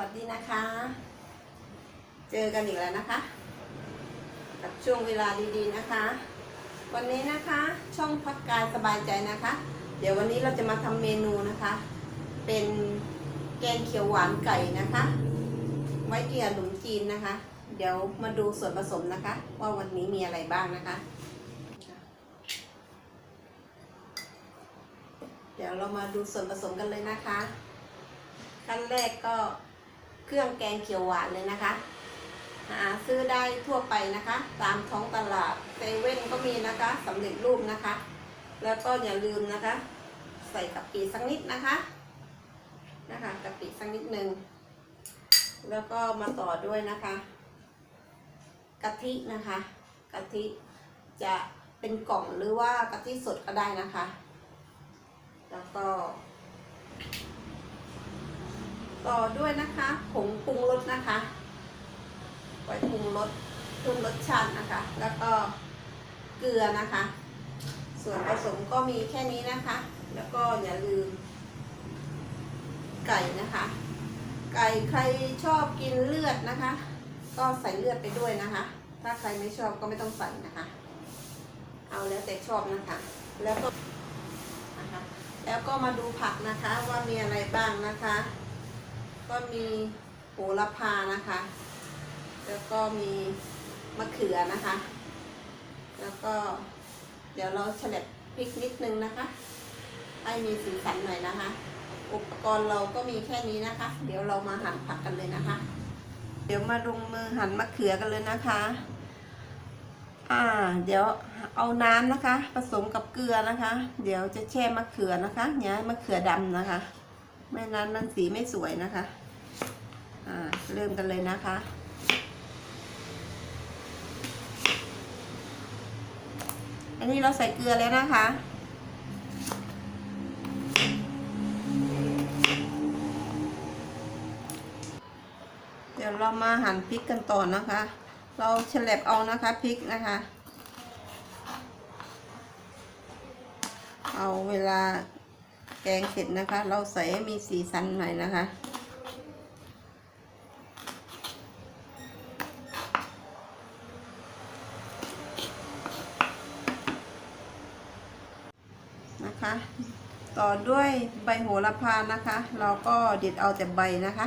วัสดีนะคะ เจอกันอีกแล้วนะคะ กับช่วงเวลาดีๆนะคะ วันนี้นะคะ ช่องพักกายสบายใจนะคะ เดี๋ยววันนี้เราจะมาทำเมนูนะคะ เป็นแกงเขียวหวานไก่นะคะ ไว้เกี่ยวขนมจีนนะคะ เดี๋ยวมาดูส่วนผสมนะคะ ว่าวันนี้มีอะไรบ้างนะคะ เดี๋ยวเรามาดูส่วนผสมกันเลยนะคะขั้นแรกก็ เครื่องแกงเขียวหวานเลยนะคะ หาซื้อได้ทั่วไปนะคะ ตามท้องตลาดเซเว่นก็มีนะคะสำเร็จรูปนะคะ แล้วก็อย่าลืมนะคะ ใส่กะปิสักนิดนะคะ นะคะกะปิสักนิดหนึ่งแล้วก็มาต่อด้วยนะคะกะทินะคะกะทิจะเป็นกล่องหรือว่ากะทิสดก็ได้นะคะ แล้วก็ ต่อด้วยนะคะผงปรุงรสนะคะ ไว้ปรุงรสปรุงรสชาตินะคะ แล้วก็เกลือนะคะ ส่วนผสมก็มีแค่นี้นะคะ แล้วก็อย่าลืม ไก่นะคะ ไก่ใครชอบกินเลือดนะคะ ก็ใส่เลือดไปด้วยนะคะ ถ้าใครไม่ชอบก็ไม่ต้องใส่นะคะ เอาแล้วแต่ชอบนะคะ แล้วก็นะคะแล้วก็มาดูผักนะคะว่ามีอะไรบ้างนะคะ ก็มีโหระพานะคะ แล้วก็มีมะเขือนะคะ แล้วก็เดี๋ยวเราฉลับพริกนิดนึงนะคะให้มีสีสันหน่อยนะคะ อุปกรณ์เราก็มีแค่นี้นะคะ เดี๋ยวเรามาหั่นผักกันเลยนะคะ เดี๋ยวมาลงมือหั่นมะเขือกันเลยนะคะ อ่า เดี๋ยวเอาน้ำนะคะ ผสมกับเกลือนะคะ เดี๋ยวจะแช่มะเขือนะคะอย่าให้มะเขือดำนะคะ ไม่นั้นมันสีไม่สวยนะคะ เริ่มกันเลยนะคะ อันนี้เราใส่เกลือแล้วนะคะ เดี๋ยวเรามาหั่นพริกกันต่อนะคะ เราฉลับเอานะคะพริกนะคะ เอาเวลาแกงเสร็จนะคะ เราใส่ให้มีสีสันหน่อยนะคะ นะคะ ต่อด้วยใบโหระพานะคะ เราก็เด็ดเอาแต่ใบนะคะ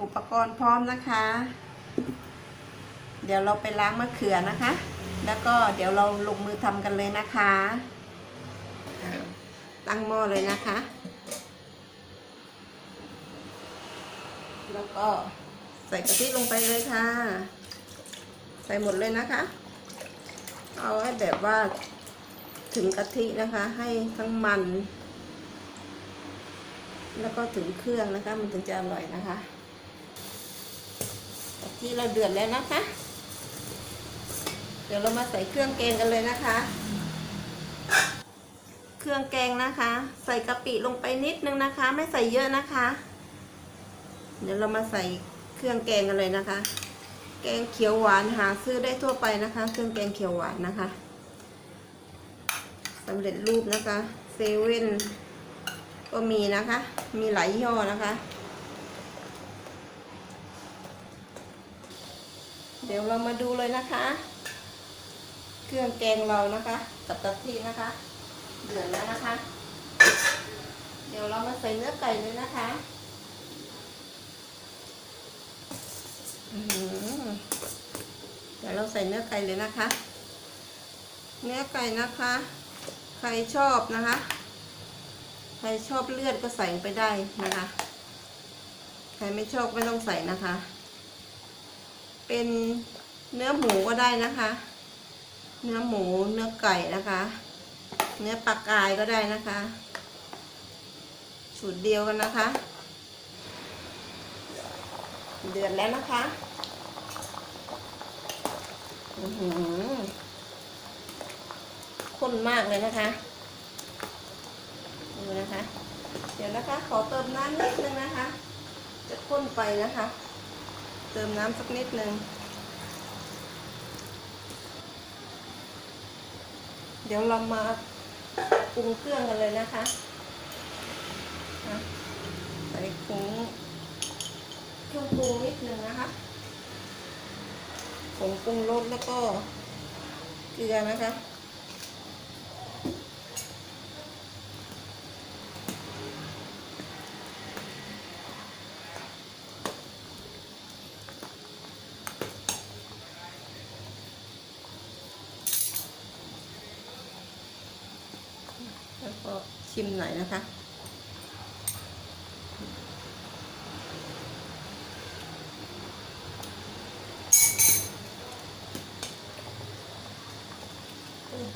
อุปกรณ์พร้อมนะคะ เดี๋ยวเราไปล้างมะเขือนะคะ แล้วก็เดี๋ยวเราลงมือทำกันเลยนะคะ ตั้งหม้อเลยนะคะ แล้วก็ใส่กะทิลงไปเลยค่ะ ใส่หมดเลยนะคะ เอาให้แบบว่าถึงกะทินะคะ ให้ทั้งมัน แล้วก็ถึงเครื่องนะคะ มันถึงจะอร่อยนะคะกะทิเราเดือดแล้วนะคะ เดี๋ยวเรามาใส่เครื่องแกงกันเลยนะคะ เครื่องแกงนะคะ ใส่กะปิลงไปนิดนึงนะคะ ไม่ใส่เยอะนะคะ เดี๋ยวเรามาใส่เครื่องแกงกันเลยนะคะ แกงเขียวหวานหาซื้อได้ทั่วไปนะคะ เครื่องแกงเขียวหวานนะคะสำเร็จรูปนะคะเซเว่นก็มีนะคะ มีหลายยี่ห้อนะคะ เดี๋ยวเรามาดูเลยนะคะ เครื่องแกงเรานะคะกับกะทินะคะ เดือดแล้วนะคะ เดี๋ยวเรามาใส่เนื้อไก่เลยนะคะ อื้อหือ เดี๋ยวเราใส่เนื้อไก่เลยนะคะ เนื้อไก่นะคะ ใครชอบนะคะ ใครชอบเลือดก็ใส่ไปได้นะคะ ใครไม่ชอบไม่ต้องใส่นะคะ เป็นเนื้อหมูก็ได้นะคะ เนื้อหมูเนื้อไก่นะคะ เนื้อปลากายก็ได้นะคะสูตรเดียวกันนะคะ เดือดแล้วนะคะหือข้นมากเลยนะคะดูนะคะ เดี๋ยวนะคะ ขอเติมน้ำนิดนึงนะคะ จะข้นไปนะคะ เติมน้ำสักนิดนึง เดี๋ยวเรามาปรุงเครื่องกันเลยนะคะนะใส่ผง เครื่องปรุงนิดหนึ่งนะคะผงปรุงรสแล้วก็เกลือนะคะแล้วก็ชิมหน่อยนะคะ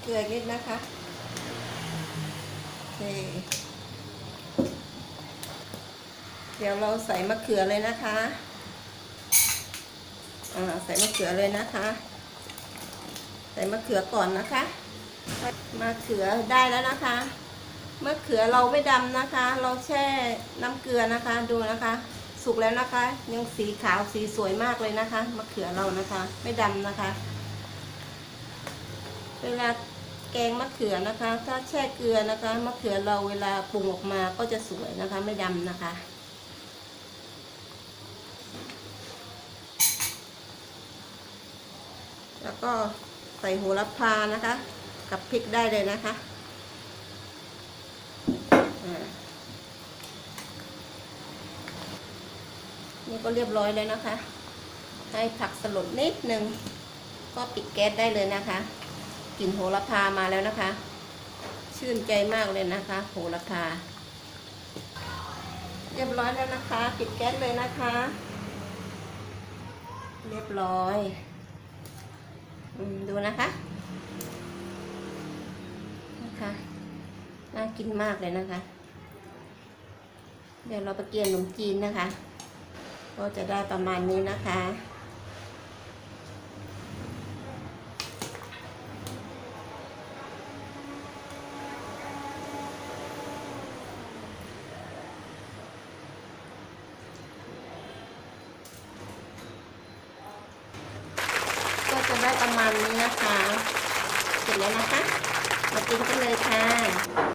เกลือนิดนะคะโอเคเดี๋ยวเราใส่มะเขือเลยนะคะอ่าใส่มะเขือเลยนะคะ ใส่มะเขือก่อนนะคะมะเขือได้แล้วนะคะมะเขือเราไม่ดำนะคะ เราแช่น้ำเกลือนะคะ ดูนะคะ สุกแล้วนะคะ ยังสีขาวสีสวยมากเลยนะคะมะเขือเรานะคะ ไม่ดำนะคะ เวลา แกงมะเขือนะคะ ถ้าแช่เกลือนะคะ มะเขือเราเวลาปรุงออกมาก็จะสวยนะคะ ไม่ดำนะคะ แล้วก็ใส่โหระพานะคะ กับพริกได้เลยนะคะนี่ก็เรียบร้อยแล้วนะคะ ให้ผักสลดนิดนึง ก็ปิดแก๊สได้เลยนะคะ กลิ่นโหระพามาแล้วนะคะ ชื่นใจมากเลยนะคะ โหระพา เรียบร้อยแล้วนะคะปิดแก๊สเลยนะคะ เรียบร้อยอดูนะคะนะคะน่ากินมากเลยนะคะ เดี๋ยวเราไปเกียนขนมจีนนะคะ ก็จะได้ประมาณนี้นะคะ ประมาณนี้นะคะ เสร็จแล้วนะคะ มากินกันเลยค่ะ